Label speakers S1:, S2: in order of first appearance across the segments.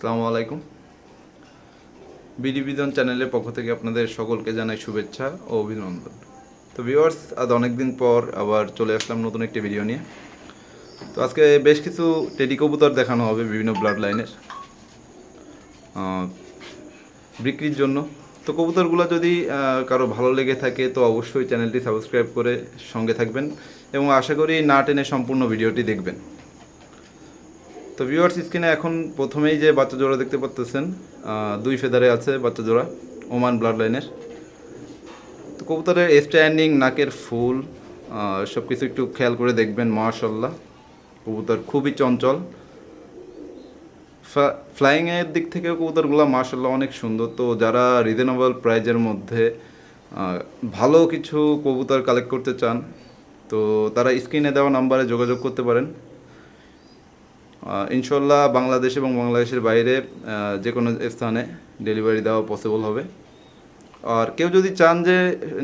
S1: আসসালামু আলাইকুম। বিডি বিজন চ্যানেলের পক্ষ থেকে আপনাদের সকলকে জানাই শুভেচ্ছা ও অভিনন্দন। তো ভিউয়ার্স আজ অনেকদিন পর আবার চলে আসলাম নতুন একটি ভিডিও নিয়ে। তো আজকে বেশ কিছু টেডি কবুতর দেখানো হবে বিভিন্ন ব্লাড লাইনের বিক্রির জন্য। তো কবুতরগুলো যদি কারও ভালো লেগে থাকে তো অবশ্যই চ্যানেলটি সাবস্ক্রাইব করে সঙ্গে থাকবেন এবং আশা করি না টেনে সম্পূর্ণ ভিডিওটি দেখবেন। তো ভিউয়ার্স স্ক্রিনে এখন প্রথমেই যে বাচ্চা জোড়া দেখতে পাচ্তেছেন দুই ফেদারে আছে বাচ্চা জোড়া, ওমান ব্লাড লাইনের তো কবুতরের স্ট্যান্ডিং নাকের ফুল সব কিছু একটু খেয়াল করে দেখবেন মাশাল্লাহ কবুতর খুবই চঞ্চল। ফ্লাইংয়ের দিক থেকেও কবুতরগুলো মাশাল্লাহ অনেক সুন্দর। তো যারা রিজনেবল প্রাইজের মধ্যে ভালো কিছু কবুতর কালেক্ট করতে চান, তো তারা স্ক্রিনে দেওয়া নাম্বারে যোগাযোগ করতে পারেন। ইনশাল্লাহ বাংলাদেশ এবং বাংলাদেশের বাইরে যে কোনো স্থানে ডেলিভারি দেওয়া পসিবল হবে। আর কেউ যদি চান যে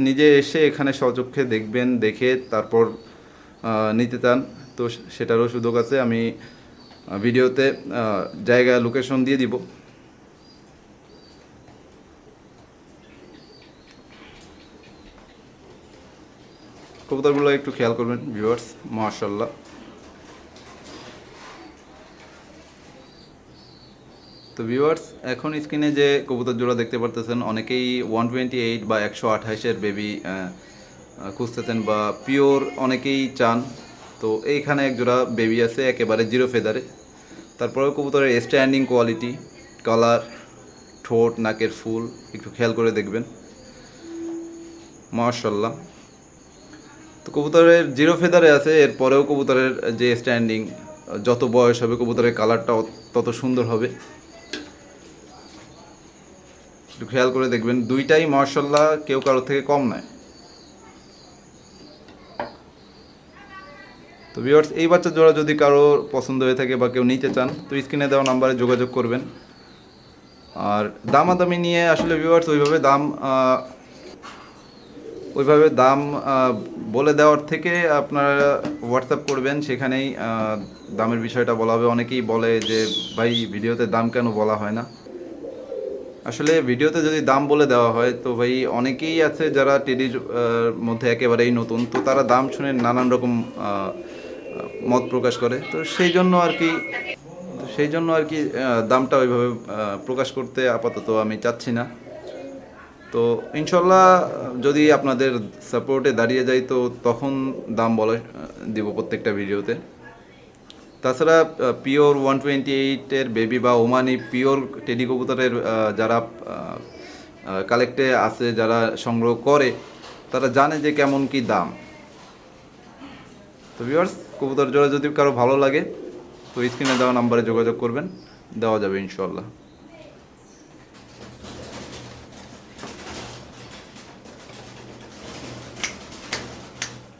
S1: নিজে এসে এখানে সচক্ষে দেখবেন, দেখে তারপর নিতে চান, তো সেটারও সুযোগ আছে। আমি ভিডিওতে জায়গা লোকেশন দিয়ে দিব। কবুতরগুলো একটু খেয়াল করবেন ভিউয়ার্স মার্শাল্লাহ তো ভিউয়ার্স এখন স্ক্রিনে যে কবুতর জোড়া দেখতে পারতেছেন, অনেকেই ওয়ান টোয়েন্টি এইট বা একশো আঠাইশের বেবি খুঁজতেছেন বা পিওর অনেকেই চান। তো এইখানে এক জোড়া বেবি আছে, একেবারে জিরো ফেদারে তারপরেও কবুতরের স্ট্যান্ডিং কোয়ালিটি কালার ঠোঁট, নাকের ফুল, একটু খেয়াল করে দেখবেন। মার্শাল্লাহ তো কবুতরের জিরো ফেদারে আছে, এরপরেও কবুতরের যে স্ট্যান্ডিং যত বয়স হবে, কবুতরের কালারটা তত সুন্দর হবে। একটু খেয়াল করে দেখবেন, দুইটাই মার্শাল্লাহ কেউ কারোর থেকে কম নয় তো ভিউয়ার্স এই বাচ্চা জোড়া যদি কারও পছন্দ হয়ে থাকে বা কেউ নিতে চান, তো স্ক্রিনে দেওয়া নাম্বারে যোগাযোগ করবেন। আর দামাদামি নিয়ে আসলে ভিউয়ার্স ওইভাবে দাম ওইভাবে দাম বলে দেওয়ার থেকে আপনারা হোয়াটসঅ্যাপ করবেন, সেখানেই দামের বিষয়টা বলা হবে। অনেকেই বলে যে, ভাই, ভিডিওতে দাম কেন বলা হয় না? আসলে ভিডিওতে যদি দাম বলে দেওয়া হয়, তো ভাই অনেকেই আছে যারা টেডির মধ্যে একেবারেই নতুন, তো তারা দাম শুনে নানান রকম মত প্রকাশ করে। তো সেই জন্য আর কি সেই জন্য আর কি দামটা ওইভাবে প্রকাশ করতে আপাতত আমি চাচ্ছি না। তো ইনশাল্লাহ, যদি আপনাদের সাপোর্টে দাঁড়িয়ে যাই, তো তখন দাম বলা দিব প্রত্যেকটা ভিডিওতে। তাছাড়া পিওর ওয়ান টোয়েন্টি এইটের বেবি বা ওমানি পিওর টেডি কবুতরের যারা কালেক্টে আছে, যারা সংগ্রহ করে, তারা জানে যে কেমন কি দাম। তো ভিউয়ার্স কবুতর জোড়া যদি কারও ভালো লাগে, তো স্ক্রিনে দেওয়া নাম্বারে যোগাযোগ করবেন, দেওয়া যাবে ইনশাল্লাহ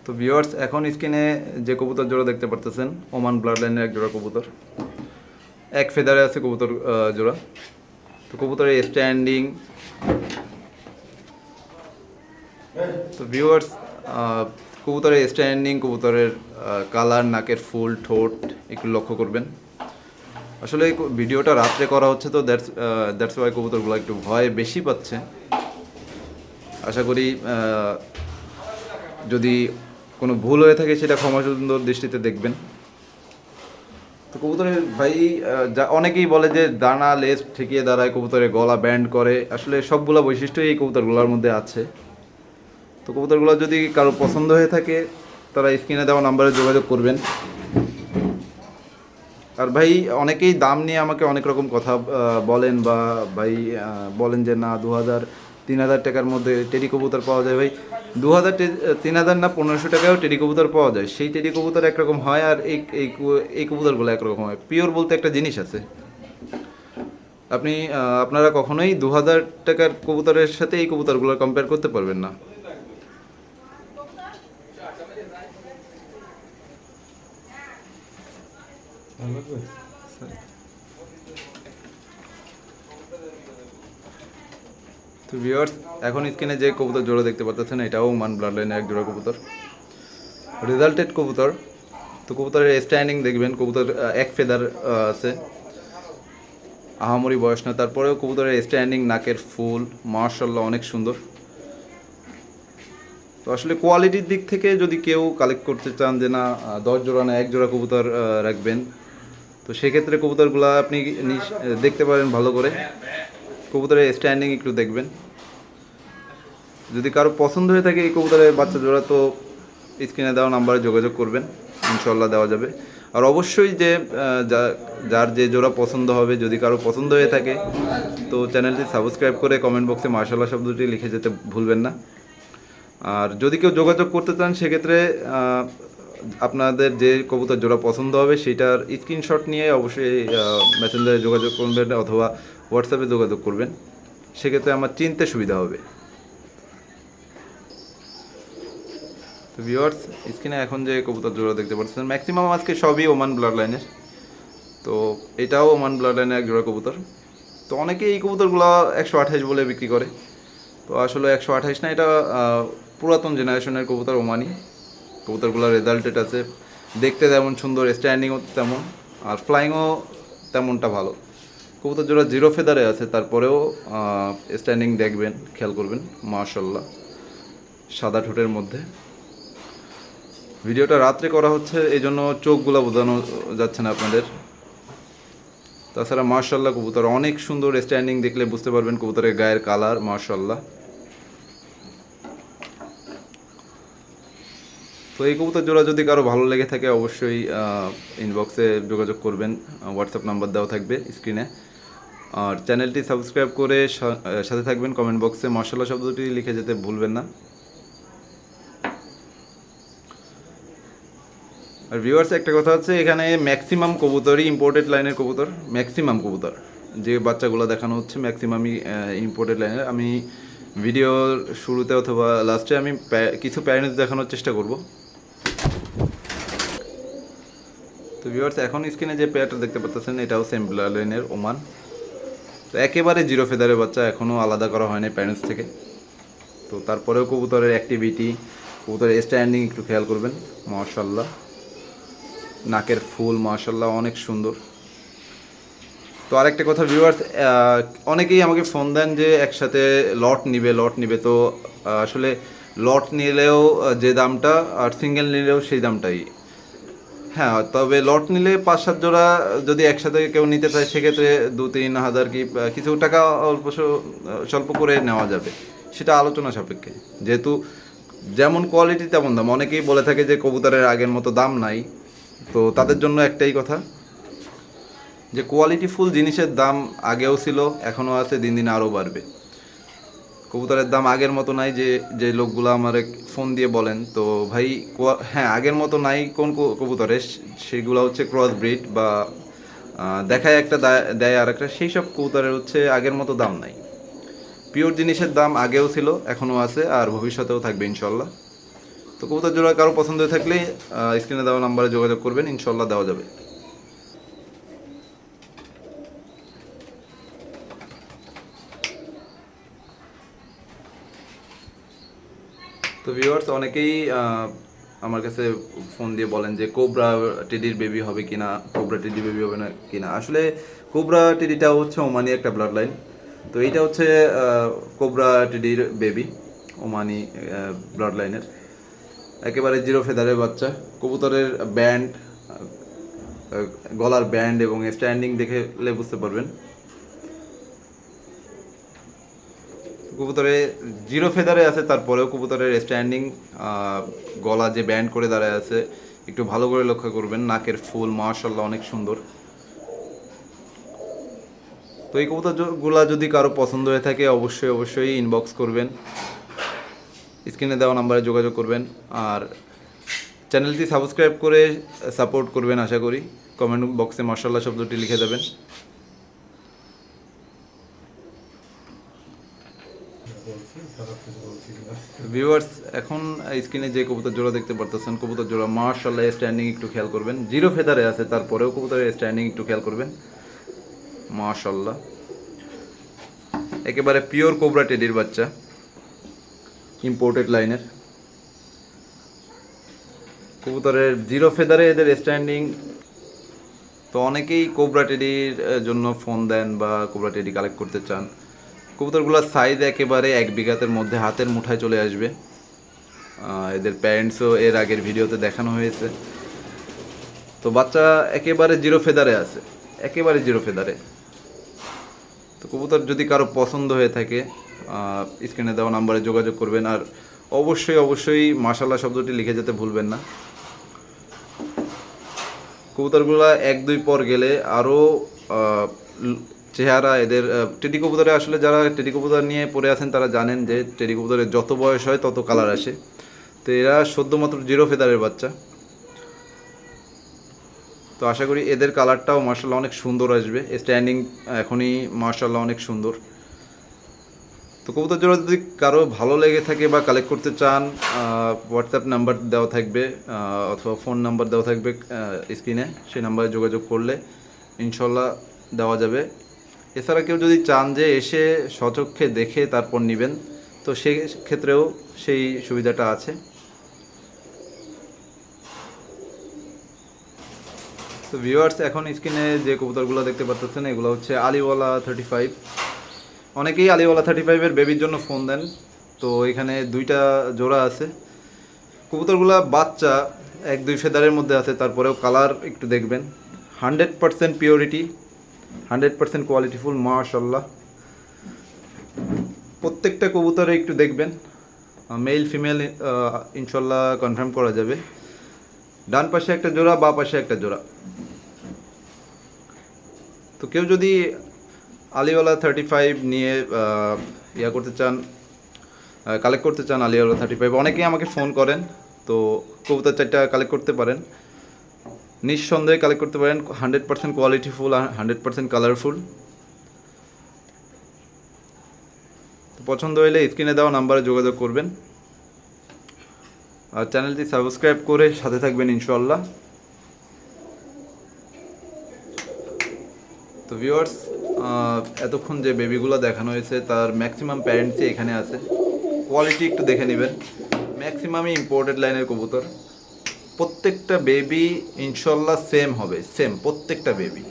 S1: তো ভিউয়ার্স এখন স্ক্রিনে যে কবুতর জোড়া দেখতে পারতেছেন ওমান ব্লাড লাইনের এক জোড়া কবুতর। এক ফেদারে আছে কবুতর জোড়া। তো কবুতরের স্ট্যান্ডিং তো ভিউয়ার্স কবুতরের স্ট্যান্ডিং কবুতরের কালার নাকের ফুল, ঠোঁট, একটু লক্ষ্য করবেন। আসলে ভিডিওটা রাত্রে করা হচ্ছে তো দ্যাটস দ্যাটস ওয়াই কবুতরগুলো একটু ভয় বেশি পাচ্ছে। আশা করি যদি কোনো ভুল হয়ে থাকে সেটা ক্ষমা সুন্দর দৃষ্টিতে দেখবেন। তো কবুতরের ভাই যা অনেকেই বলে যে দানা, লেজ ঠেকিয়ে দাঁড়ায় কবুতরের গলা ব্যান্ড করে। আসলে সবগুলো বৈশিষ্ট্যই এই কবুতরগুলোর মধ্যে আছে। তো কবুতরগুলো যদি কারও পছন্দ হয়ে থাকে, তারা স্ক্রিনে দেওয়া নাম্বারে যোগাযোগ করবেন। আর ভাই, অনেকেই দাম নিয়ে আমাকে অনেক রকম কথা বলেন বা ভাই বলেন যে না, দু হাজার তিন হাজার টাকার মধ্যে টেডি কবুতর পাওয়া যায় ভাই। দু হাজার তিন হাজার না পনেরোশো টাকায়ও টেডি কবুতর পাওয়া যায়। সেই টেডি কবুতর একরকম হয় আর এই এই কবুতরগুলো একরকম হয়। পিওর বলতে একটা জিনিস আছে। আপনি আপনারা কখনোই দু হাজার টাকার কবুতরের সাথে এই কবুতরগুলো কম্পেয়ার করতে পারবেন না। তো ভিউয়ার্স এখন স্ক্রিনে যে কবুতর জোড়া দেখতে পাচ্ছেন এটাও মান ব্লাড এক জোড়া কবুতর। রেজাল্টেড কবুতর। তো কবুতরের স্ট্যান্ডিং দেখবেন, কবুতর এক ফেদার আছে। আহামরি বয়স না, তারপরেও কবুতরের স্ট্যান্ডিং নাকের ফুল মার্শাল্লাহ অনেক সুন্দর। তো আসলে কোয়ালিটির দিক থেকে যদি কেউ কালেক্ট করতে চান যে না দশ জোড়া না, এক জোড়া কবুতর রাখবেন, তো সেক্ষেত্রে কবুতরগুলো আপনি দেখতে পারেন ভালো করে। কবুতরের স্ট্যান্ডিং একটু দেখবেন। যদি কারও পছন্দ হয়ে থাকে এই কবুতরের বাচ্চা জোড়া, তো স্ক্রিনে দেওয়া নাম্বারে যোগাযোগ করবেন। ইনশাল্লাহ দেওয়া যাবে। আর অবশ্যই যে যার যে জোড়া পছন্দ হবে, যদি কারও পছন্দ হয়ে থাকে, তো চ্যানেলটি সাবস্ক্রাইব করে কমেন্ট বক্সে মার্শাল্লাহ শব্দটি লিখে যেতে ভুলবেন না। আর যদি কেউ যোগাযোগ করতে চান, সেক্ষেত্রে আপনাদের যে কবুতর জোড়া পছন্দ হবে, সেটার স্ক্রিনশট নিয়ে অবশ্যই মেসেঞ্জারে যোগাযোগ করবেন অথবা হোয়াটসঅ্যাপে যোগাযোগ করবেন। সেক্ষেত্রে আমার চিনতে সুবিধা হবে। তো ভিওয়ার্স স্ক্রিনে এখন যে কবুতর জোড়া দেখতে পাচ্ছেন ম্যাক্সিমাম আজকে সবই ওমান ব্লাড লাইনের তো এটাও ওমান ব্লাড লাইনের এক জোড়া কবুতর। তো অনেকে এই কবুতরগুলো একশো আঠাশ বলে বিক্রি করে। তো আসলে একশো আঠাশ না, এটা পুরাতন জেনারেশনের কবুতর ওমানি কবুতরগুলো রেজাল্টেড আছে। দেখতে যেমন সুন্দর স্ট্যান্ডিংও তেমন, আর ফ্লাইংও তেমনটা ভালো। কবুতর জোড়া জিরো ফেদারে আছে, তারপরেও স্ট্যান্ডিং দেখবেন, খেয়াল করবেন মাশাল্লাহ সাদা ঠোঁটের মধ্যে। ভিডিওটা রাত্রে করা হচ্ছে এই জন্য চোখগুলো বোঝানো যাচ্ছে না আপনাদের। তাছাড়া মার্শাল্লাহ কবুতর অনেক সুন্দর স্ট্যান্ডিং দেখলে বুঝতে পারবেন কবুতরের গায়ের কালার মার্শাল্লাহ তো এই কবুতর জোড়া যদি কারও ভালো লেগে থাকে, অবশ্যই ইনবক্সে যোগাযোগ করবেন। হোয়াটসঅ্যাপ নাম্বার দেওয়া থাকবে স্ক্রিনে আর চ্যানেলটি সাবস্ক্রাইব করে সাথে থাকবেন কমেন্ট বক্সে মশলা শব্দটি লিখে যেতে ভুলবেন না। আর ভিউয়ার্স একটা কথা হচ্ছে, এখানে ম্যাক্সিমাম কবুতরই ইম্পোর্টেড লাইনের কবুতর ম্যাক্সিমাম কবুতর। যে বাচ্চাগুলো দেখানো হচ্ছে ম্যাক্সিমামই ইম্পোর্টেড লাইনের আমি ভিডিওর শুরুতে অথবা লাস্টে আমি কিছু প্যারেন্টস দেখানোর চেষ্টা করব তো ভিউয়ার্স এখন স্ক্রিনে যে পেয়ারটা দেখতে পাচ্ছেন এটাও সেম লাইনের ওমান তো একেবারে জিরো ফেদারের বাচ্চা এখনও আলাদা করা হয়নি প্যারেন্টস থেকে। তো তারপরেও কবুতরের অ্যাক্টিভিটি কবুতরের স্ট্যান্ডিং একটু খেয়াল করবেন মার্শাল্লাহ নাকের ফুল মার্শাল্লাহ অনেক সুন্দর। তো আরেকটা কথা ভিউয়ার্স অনেকেই আমাকে ফোন দেন যে একসাথে লট নিবে লট নিবে। তো আসলে লট নিলেও যে দামটা, আর সিঙ্গেল নিলেও সেই দামটাই। হ্যাঁ তবে লট নিলে পাঁচ সাত জোড়া যদি একসাথে কেউ নিতে চায়, সেক্ষেত্রে দু তিন হাজার কি কিছু টাকা অল্প স্বল্প করে নেওয়া যাবে। সেটা আলোচনা সাপেক্ষে। যেহেতু যেমন কোয়ালিটি তেমন দাম। অনেকেই বলে থাকে যে কবুতরের আগের মতো দাম নাই। তো তাদের জন্য একটাই কথা, যে কোয়ালিটি ফুল জিনিসের দাম আগেও ছিল, এখনও আছে, দিন দিন আরও বাড়বে। কবুতরের দাম আগের মতো নাই যে যে লোকগুলো আমার ফোন দিয়ে বলেন। তো ভাই হ্যাঁ আগের মতো নাই কোন কবুতরের সেগুলো হচ্ছে ক্রস ব্রিড বা দেখায় একটা দায়- আর একটা সেই সব কবুতরের হচ্ছে আগের মতো দাম নাই। পিওর জিনিসের দাম আগেও ছিল, এখনও আছে আর ভবিষ্যতেও থাকবে ইনশাল্লাহ। তো কবুতর জোড়া কারও পছন্দ থাকলে স্ক্রিনে দেওয়া নাম্বারে যোগাযোগ করবেন, ইনশাল্লাহ দেওয়া যাবে। তো ভিউয়ার্স অনেকেই আমার কাছে ফোন দিয়ে বলেন যে কোবরা টেডির বেবি হবে কিনা কোবরা টেডি বেবি হবে না কিনা। আসলে কোবরা টেডিটা হচ্ছে ওমানি একটা ব্লাড লাইন তো এইটা হচ্ছে কোবরা টেডির বেবি ওমানি ব্লাড লাইনের একেবারে জিরো ফেদারের বাচ্চা। কবুতরের ব্যান্ড গলার ব্যান্ড এবং স্ট্যান্ডিং দেখলে বুঝতে পারবেন। কবুতরে জিরো ফেদারে আছে, তারপরেও কবুতরের স্ট্যান্ডিং গলা যে ব্যান্ড করে দাঁড়ায় আছে, একটু ভালো করে লক্ষ্য করবেন, নাকের ফুল মার্শাল্লাহ অনেক সুন্দর। তো এই কবুতরগুলা যদি কারও পছন্দ হয়ে থাকে, অবশ্যই অবশ্যই ইনবক্স করবেন স্ক্রিনে দেওয়া নাম্বারে যোগাযোগ করবেন, আর চ্যানেলটি সাবস্ক্রাইব করে সাপোর্ট করবেন, আশা করি। কমেন্ট বক্সে মার্শাল্লাহ শব্দটি লিখে দেবেন। ভিউয়ার্স এখন স্ক্রিনে যে কবুতর জোড়া দেখতে পারতেছেন, কবুতর জোড়া মার্শাল্লাহ স্ট্যান্ডিং একটু খেয়াল করবেন। জিরো ফেদারে আছে, তারপরেও কবুতরের স্ট্যান্ডিং একটু খেয়াল করবেন। মার্শাল্লাহ একেবারে পিওর কোবরা টেডির বাচ্চা ইম্পোর্টেড লাইনের কবুতরের জিরো ফেদারে এদের স্ট্যান্ডিং তো অনেকেই কোবরা টেডির জন্য ফোন দেন বা কোবরা টেডি কালেক্ট করতে চান। কবুতরগুলোর সাইজ একেবারে এক বিঘাতের মধ্যে হাতের মুঠায় চলে আসবে। এদের প্যারেন্টসও এর আগের ভিডিওতে দেখানো হয়েছে। তো বাচ্চা একেবারে জিরো ফেদারে আছে, একেবারে জিরো ফেদারে। তো কবুতর যদি কারও পছন্দ হয়ে থাকে স্ক্রিনে দেওয়া নাম্বারে যোগাযোগ করবেন। আর অবশ্যই অবশ্যই মাশাল্লাহ শব্দটি লিখে যেতে ভুলবেন না। কবুতরগুলা এক দুই পর গেলে আরও চেহারা, এদের টেডি কবুতরে আসলে যারা টেডি কবুতর নিয়ে পড়ে আছেন, তারা জানেন যে টেডি কবুতরের যত বয়স হয় তত কালার আসে। তো এরা সদ্য মাত্র জিরো ফেদারের বাচ্চা। তো আশা করি এদের কালারটাও মার্শাল্লাহ অনেক সুন্দর আসবে। স্ট্যান্ডিং এখনই মার্শাল্লাহ অনেক সুন্দর। তো কবুতর জোড়া যদি কারও ভালো লেগে থাকে বা কালেক্ট করতে চান হোয়াটসঅ্যাপ নাম্বার দেওয়া থাকবে অথবা ফোন নাম্বার দেওয়া থাকবে স্ক্রিনে সেই নাম্বারে যোগাযোগ করলে ইনশাল্লাহ দেওয়া যাবে। এছাড়া কেউ যদি চান যে এসে সচক্ষে দেখে তারপর নেবেন, তো সে ক্ষেত্রেও সেই সুবিধাটা আছে। তো ভিউয়ার্স এখন স্ক্রিনে যে কবুতরগুলো দেখতে পাচ্ছেন, এগুলো হচ্ছে আলিওয়ালা থার্টি ফাইভ অনেকেই আলিওয়ালা থার্টি ফাইভের বেবির জন্য ফোন দেন, তো এখানে দুইটা জোড়া আছে। কবুতরগুলা বাচ্চা, এক দুই ফেদারের মধ্যে আছে, তারপরেও কালার একটু দেখবেন। Hundred percent purity hundred percent qualityful মাশাল্লাহ প্রত্যেকটা কবুতরে একটু দেখবেন। মেল ফিমেল ইনশাল্লাহ কনফার্ম করা যাবে। ডান পাশে একটা জোড়া, বা পাশে একটা জোড়া। তো কেউ যদি আলিওয়ালা থার্টি ফাইভ নিয়ে ইয়া করতে চান কালেক্ট করতে চান আলিওয়ালা থার্টি ফাইভ অনেকেই আমাকে ফোন করেন। তো কবুতর চারটা কালেক্ট করতে পারেন। নিঃসন্দেহে কালেক্ট করতে পারেন হান্ড্রেড পার্সেন্ট কোয়ালিটিফুল আর হান্ড্রেড পার্সেন্ট কালারফুল পছন্দ হলে স্ক্রিনে দেওয়া নাম্বারে যোগাযোগ করবেন। আর চ্যানেলটি সাবস্ক্রাইব করে সাথে থাকবেন ইনশাল্লাহ তো ভিউয়ার্স এতক্ষণ যে বেবিগুলো দেখানো হয়েছে, তার ম্যাক্সিমাম প্যারেন্টসই এখানে আছে কোয়ালিটি একটু দেখে নেবেন। ম্যাক্সিমামই ইম্পোর্টেড লাইনের কবুতর। প্রত্যেকটা বেবি ইনশাল্লাহ সেম হবে সেম প্রত্যেকটা বেবি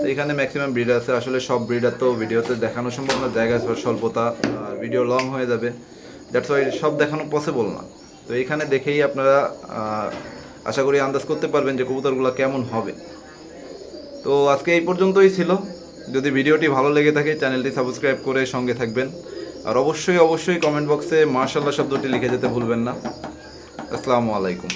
S1: তো এখানে ম্যাক্সিমাম ব্রিড আছে, আসলে সব ব্রিডার তো ভিডিওতে দেখানো সম্ভব না, জায়গা স্বল্পতা আর ভিডিও লং হয়ে যাবে। দ্যাটস ওয়াই সব দেখানো পসিবল না। তো এখানে দেখেই আপনারা আশা করি আন্দাজ করতে পারবেন যে কবুতরগুলো কেমন হবে। তো আজকে এই পর্যন্তই ছিল। যদি ভিডিওটি ভালো লেগে থাকে, চ্যানেলটি সাবস্ক্রাইব করে সঙ্গে থাকবেন। আর অবশ্যই অবশ্যই কমেন্ট বক্সে মার্শাল্লাহ শব্দটি লিখে যেতে ভুলবেন না। আসসালামু আলাইকুম।